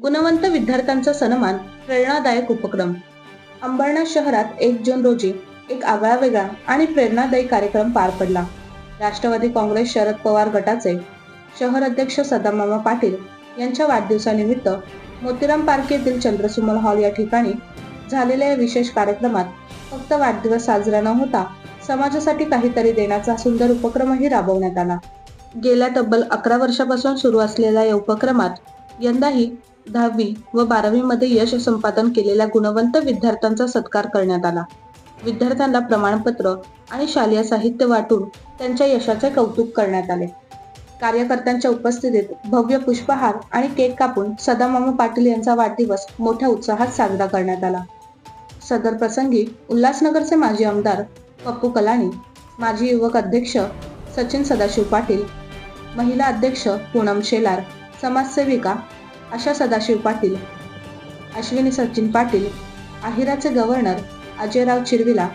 गुणवंत विद्यार्थ्यांचा सन्मान प्रेरणादायक उपक्रम. अंबरनाथ शहरात एक जून रोजी एक आगळा वेगळा आणि प्रेरणादायी कार्यक्रम पार पडला. राष्ट्रवादी काँग्रेस शरद पवार गटाचे शहर अध्यक्ष सदामामा पाटील यांच्या वाढदिवसानिमित्त मोतीराम पार्क येथील चंद्रसुमल हॉल या ठिकाणी झालेल्या या विशेष कार्यक्रमात फक्त वाढदिवस साजरा न होता समाजासाठी काहीतरी देण्याचा सुंदर उपक्रमही राबवण्यात आला. गेल्या तब्बल अकरा वर्षापासून सुरू असलेल्या या उपक्रमात यंदाही दहावी व बारावी मध्ये यश संपादन केलेल्या गुणवंत विद्यार्थ्यांचा सत्कार करण्यात आला. विद्यार्थ्यांना प्रमाणपत्र आणि शालेय साहित्य वाटून त्यांच्या यशाचे कौतुक करण्यात आले. कार्यकर्त्यांच्या उपस्थितीत भव्य पुष्पहार आणि केक कापून सदामामा पाटील यांचा वाढदिवस मोठ्या उत्साहात साजरा करण्यात आला. सदर प्रसंगी उल्हासनगरचे माजी आमदार पप्पू कलानी माजी युवक अध्यक्ष सचिन सदाशिव पाटील महिला अध्यक्ष पूनम शेलार समाजसेविका आशा सदाशिव पाटील अश्विनी सचिन पाटील आहिराचे गव्हर्नर अजयराव चिरविला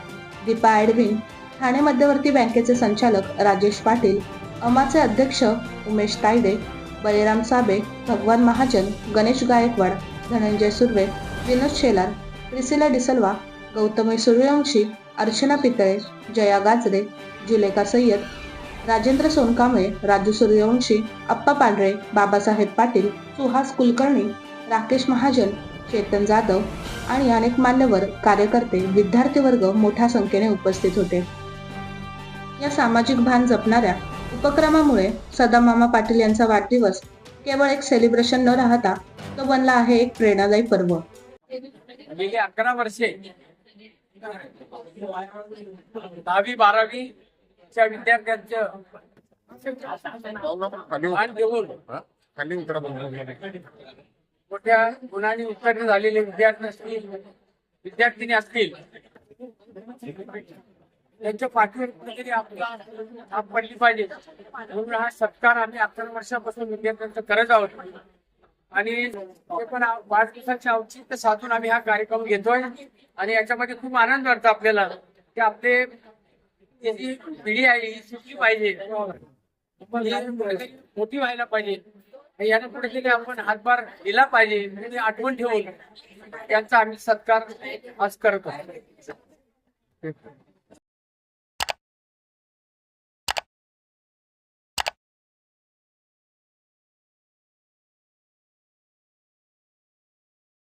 दीपा ॲडविन ठाणे मध्यवर्ती बँकेचे संचालक राजेश पाटील अमाचे अध्यक्ष उमेश तायडे बळीराम साबे भगवान महाजन गणेश गायकवाड धनंजय सुर्वे विनोद शेलार प्रिसिला डिसल्वा गौतमी सूर्यवंशी अर्चना पितळे जया गाजरे जुलेका सय्यद राजेंद्र सोनकांबळे राजू सूर्यवंशी अप्पा पांढरे बाबासाहेब पाटील सुहास कुलकर्णी राकेश महाजन चेतन जाधव आणि अनेक मान्यवर कार्यकर्ते विद्यार्थी वर्ग मोठ्या संख्येने उपस्थित होते. या सामाजिक भान जपणाऱ्या उपक्रमामुळे सदामामा पाटील यांचा वाढदिवस केवळ एक सेलिब्रेशन न राहता तो बनला आहे एक प्रेरणादायी पर्व. गेली अकरा वर्षे दहावी बारावी च्या विद्यार्थ्यांचं देऊन. खाली उतरा मोठ्या गुणांनी उत्तीर्ण झालेले विद्यार्थी असतील विद्यार्थिनी असतील त्यांच्या पाठीवर कुठेतरी आपला थाप पडली पाहिजे. म्हणून हा सत्कार आम्ही अकरा वर्षापासून विद्यार्थ्यांचा करत आहोत. आणि ते पण पाच दिवसाचे औचित्य साधून आम्ही हा कार्यक्रम घेतोय. आणि याच्यामध्ये खूप आनंद वाटतो आपल्याला. की आपले पिढी आहे ही सुटली पाहिजे. मोठी व्हायला पाहिजे. याने याला कुठेतरी आपण हातभार दिला पाहिजे म्हणजे आठवण ठेवून यांचा आम्ही सत्कार आज करतो.